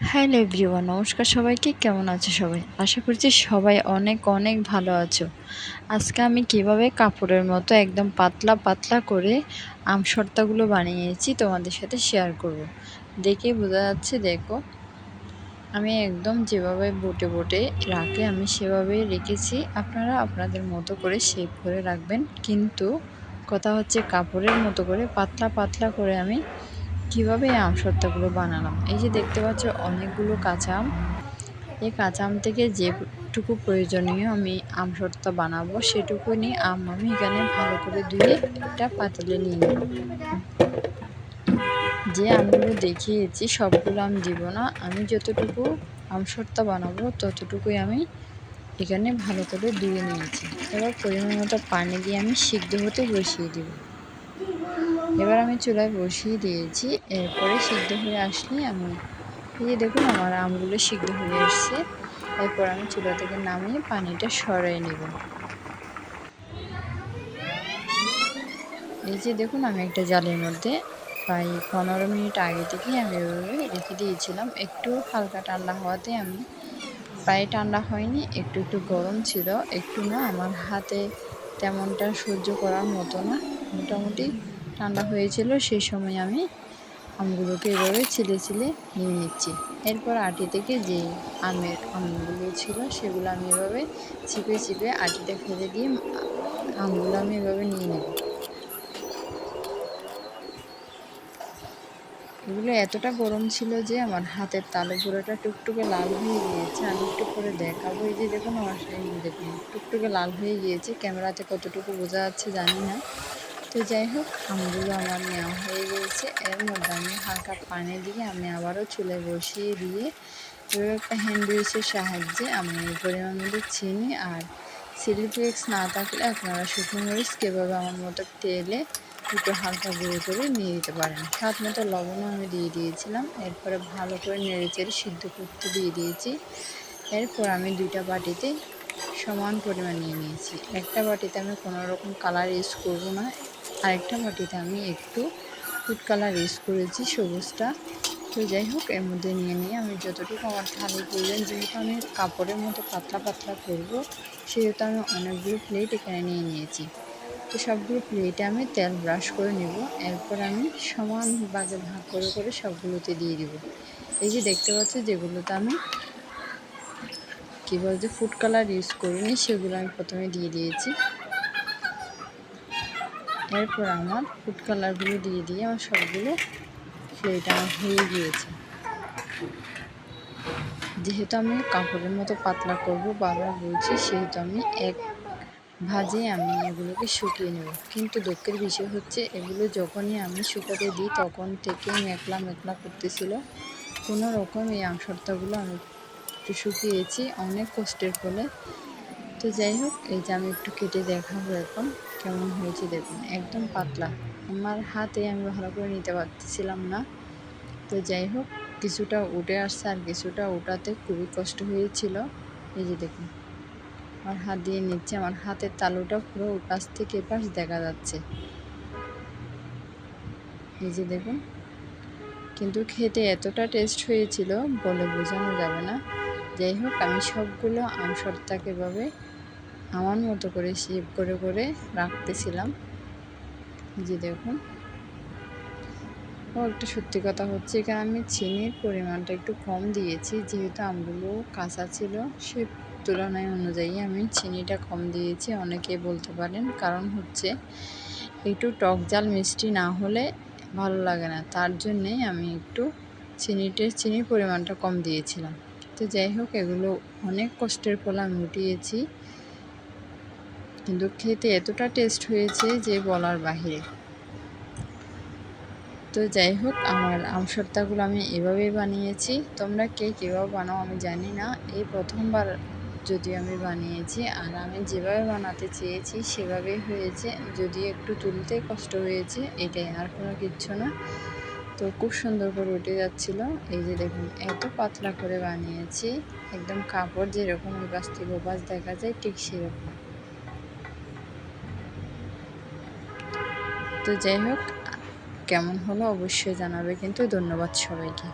Hello everyone, নমস্কার সবাইকে। কেমন আছো সবাই? আশা করছি সবাই অনেক অনেক ভালো আছো। আজকে আমি কীভাবে কাপড়ের মতো একদম পাতলা পাতলা করে আমসর্তাগুলো বানিয়েছি তোমাদের সাথে শেয়ার করব। দেখে বোঝা যাচ্ছে, দেখো, আমি একদম যেভাবে বোটে বোটে রাখে, আমি সেভাবেই রেখেছি। আপনারা আপনাদের মতো করে শেপ করে রাখবেন। কিন্তু কথা হচ্ছে কাপড়ের মতো করে পাতলা পাতলা করে আমি কীভাবে এই আমসত্ত্বাগুলো বানালাম? এই যে দেখতে পাচ্ছ, অনেকগুলো কাঁচা আম। এই কাঁচা আম থেকে যেটুকু প্রয়োজনীয় আমি আম আমসত্ত্বা বানাবো, সেটুকু নিয়ে আম আমি এখানে ভালো করে ধুয়ে একটা পাতিলে নিয়ে নেব। যে আমগুলো দেখিয়েছি, সবগুলো আম দিব না। আমি যতটুকু আম আমসত্ত্বা বানাবো, ততটুকুই আমি এখানে ভালো করে ধুয়ে নিয়েছি। এবার পরিমাণ মতো পানি দিয়ে আমি সিদ্ধ হতে বসিয়ে দেবো। এবার আমি চুলায় বসিয়ে দিয়েছি, এরপরে সিদ্ধ হয়ে আসলে আমি এই দেখুন আমার আমগুলো সিদ্ধ হয়ে এসছে। এরপর আমি চুলা থেকে নামিয়ে পানিটা সরাই নেব। এই যে দেখুন আমি একটা জালের মধ্যে প্রায় পনেরো মিনিট আগে থেকেই আমি ওইভাবে রেখে দিয়েছিলাম। একটু হালকা ঠান্ডা হওয়াতে আমি প্রায় ঠান্ডা হয়নি, একটু একটু গরম ছিল। একটু না আমার হাতে তেমনটা সহ্য করার মতো না। মোটামুটি ঠান্ডা হয়েছিল, সেই সময় আমি আমগুলোকে এভাবে ছিলে ছিলে নিয়ে নিচ্ছি। এরপর আটি থেকে যে আমের আমগুলো ছিল, সেগুলো আমি এভাবে চিপে চিপে আটিতে ফেলে দিয়ে আমগুলো আমি এভাবে নিয়ে নেব। এগুলো এতটা গরম ছিল যে আমার হাতের তালু পুরোটা টুকটুকে লাল হয়ে গিয়েছে। আমি একটু করে দেখাবো, এই যে দেখুন আমার দেখুন, টুকটুকে লাল হয়ে গিয়েছে। ক্যামেরাতে কতটুকু বোঝা যাচ্ছে জানি না। তো যাই হোক আমগুলো আমার নেওয়া হয়ে গিয়েছে এর মধ্যে আমি হালকা পানি দিয়ে আমি আবারও চুলে বসিয়ে দিয়ে এবার একটা হ্যান্ড উইচের সাহায্যে আমি পরিমাণ মতো চিনি আর চিলি ফ্লেক্স না থাকলে আপনারা শুকনো মরিচ কীভাবে আমার মতো তেলে একটু হালকা গুঁড়ো করে নিয়ে দিতে পারেন। স্বাদ মতো লবণও আমি দিয়ে দিয়েছিলাম। এরপরে ভালো করে নেড়ে চেড়ে সিদ্ধ করতে দিয়ে দিয়েছি। এরপর আমি দুইটা বাটিতে সমান পরিমাণ নিয়ে নিয়েছি। একটা বাটিতে আমি কোনো রকম কালার ইউজ করব না। আরেকটা বাটিতে আমি একটু ফুড কালার ইউজ করেছি, সবুজটা। তো যাই হোক, এর মধ্যে নিয়ে নিয়ে আমি যতটুকু আমার থালি প্রয়োজন যেহেতু আমি কাপড়ের মতো পাতলা পাতলা করব, সেহেতু আমি অনেকগুলো প্লেট এখানে নিয়ে নিয়েছি। তো সবগুলো প্লেটে আমি তেল ব্রাশ করে নেব, এরপর আমি সমান বাজে ভাগ করে করে সবগুলোতে দিয়ে দিব। এই যে দেখতে পাচ্ছি, যেগুলোতে আমি কী বলছে ফুড কালার ইউজ করিনি, সেগুলো আমি প্রথমে দিয়ে দিয়েছি। এরপর আমার ফুড কালারগুলো দিয়ে দিয়ে আমার সবগুলো ফ্লেট হয়ে গিয়েছে। যেহেতু আমি কাপড়ের মতো পাতলা করব, বারবার বলছি সেহেতু আমি এক ভাজে আমি এগুলোকে শুকিয়ে নেব। কিন্তু দুঃখের বিষয় হচ্ছে এগুলো যখনই আমি শুকাতে দিই, তখন থেকে মেকলা মেকলা করতেছিল। কোনো রকম এই আমসর্তাগুলো আমি একটু শুকিয়েছি, অনেক কষ্টের ফলে। তো যাই হোক, এই যে আমি একটু কেটে দেখাবো এখন কেমন হয়েছে দেখুন, একদম পাতলা। আমার হাতে আমি ভালো করে নিতে পারতেছিলাম না। তো যাই হোক, কিছুটা উঠে আসছে আর কিছুটা ওঠাতে খুবই কষ্ট হয়েছিল। এই যে দেখুন, আমার হাত দিয়ে নিচ্ছে, আমার হাতের তালুটা পুরো ওপাশ থেকে এপাশ দেখা যাচ্ছে। এই যে দেখুন, কিন্তু খেতে এতটা টেস্ট হয়েছিল বলে বোঝানো যাবে না। যাই হোক, আমি সবগুলো আমসত্তাকে এভাবে আমার মতো করে শেপ করে করে রাখতেছিলাম। যে দেখুন। ও, একটা সত্যি কথা হচ্ছে, এখানে আমি চিনির পরিমাণটা একটু কম দিয়েছি, যেহেতু আমগুলো কাঁচা ছিল, সে তুলনায় অনুযায়ী আমি চিনিটা কম দিয়েছি, অনেকে বলতে পারেন। কারণ হচ্ছে, একটু টক জাল মিষ্টি না হলে ভালো লাগে না, তার জন্যেই আমি একটু চিনিটার চিনির পরিমাণটা কম দিয়েছিলাম। তো যাই হোক, এগুলো অনেক কষ্টের ফলে আমি উঠিয়েছি। কিন্তু খেতে এতটা টেস্ট হয়েছে যে বলার বাহিরে। তো যাই হোক, আমার আমসত্তাগুলো আমি এভাবেই বানিয়েছি। তোমরা কে কীভাবে বানাও আমি জানি না। এই প্রথমবার যদি আমি বানিয়েছি আর আমি যেভাবে বানাতে চেয়েছি সেভাবেই হয়েছে। যদি একটু তুলতে কষ্ট হয়েছে, এটাই আর কোনো কিচ্ছু না। তো খুব সুন্দর করে উঠে যাচ্ছিল। এই যে দেখুন, এত পাতলা করে বানিয়েছি। একদম কাপড় যেরকম ওই থেকে ওপাশ দেখা যায়, ঠিক সেরকম। তো যাই হোক কেমন হলো অবশ্যই জানাবে কিন্তু ধন্যবাদ সবাইকে।